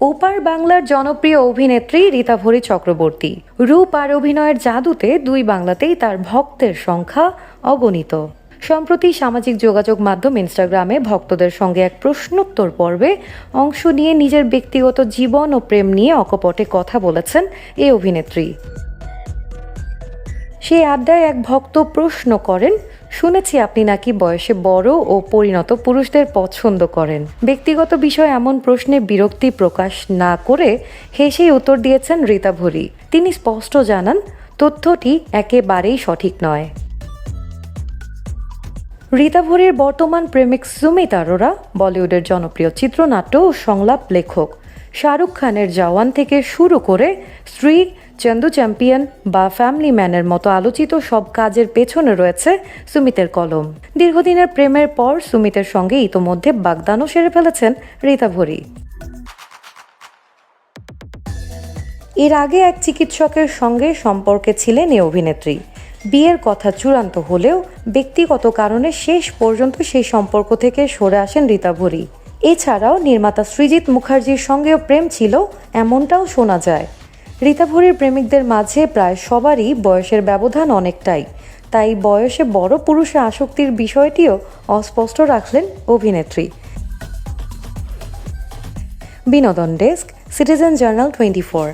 ওপার বাংলার জনপ্রিয় অভিনেত্রী রীতাভরি চক্রবর্তী। রূপ আর অভিনয়ের জাদুতে দুই বাংলাতেই তার ভক্তের সংখ্যা অগণিত। সম্প্রতি সামাজিক যোগাযোগ মাধ্যম ইনস্টাগ্রামে ভক্তদের সঙ্গে এক প্রশ্নোত্তর পর্বে অংশ নিয়ে নিজের ব্যক্তিগত জীবন ও প্রেম নিয়ে অকপটে কথা বলেছেন এই অভিনেত্রী। সেই আড্ডায় এক ভক্ত প্রশ্ন করেন, শুনেছি আপনি নাকি বয়সে বড় ও পরিণত পুরুষদের পছন্দ করেন। ব্যক্তিগত বিষয়ে এমন প্রশ্নে বিরক্তি প্রকাশ না করে হেসেই উত্তর দিয়েছেন রীতা ভরি। তিনি স্পষ্ট জানান, তথ্যটি একেবারেই সঠিক নয়। রীতা ভরির বর্তমান প্রেমিক সুমিত আরোরা, বলিউডের জনপ্রিয় চিত্রনাট্য ও সংলাপ লেখক শাহরুখ খানের জওয়ান থেকে শুরু করে স্ত্রী চন্দু চ্যাম্পিয়ন বা ফ্যামিলি ম্যানের মতো আলোচিত সব কাজের পেছনে রয়েছে সুমিতের কলম। দীর্ঘদিনের প্রেমের পর সুমিতের সঙ্গে ইতোমধ্যে বাগদানও সেরে ফেলেছেন রীতা ভরি। এর আগে এক চিকিৎসকের সঙ্গে সম্পর্কে ছিলেন এই অভিনেত্রী। বিয়ের কথা চূড়ান্ত হলেও ব্যক্তিগত কারণে শেষ পর্যন্ত সেই সম্পর্ক থেকে সরে আসেন রীতা ভরি। এছাড়াও নির্মাতা সৃজিত মুখার্জির সঙ্গেও প্রেম ছিল, এমনটাও শোনা যায়। রীতা ভরির প্রেমিকদের মাঝে প্রায় সবারই বয়সের ব্যবধান অনেকটাই। তাই বয়সে বড় পুরুষে আসক্তির বিষয়টিও অস্পষ্ট রাখলেন অভিনেত্রী। বিনোদন desk, citizen journal twenty four.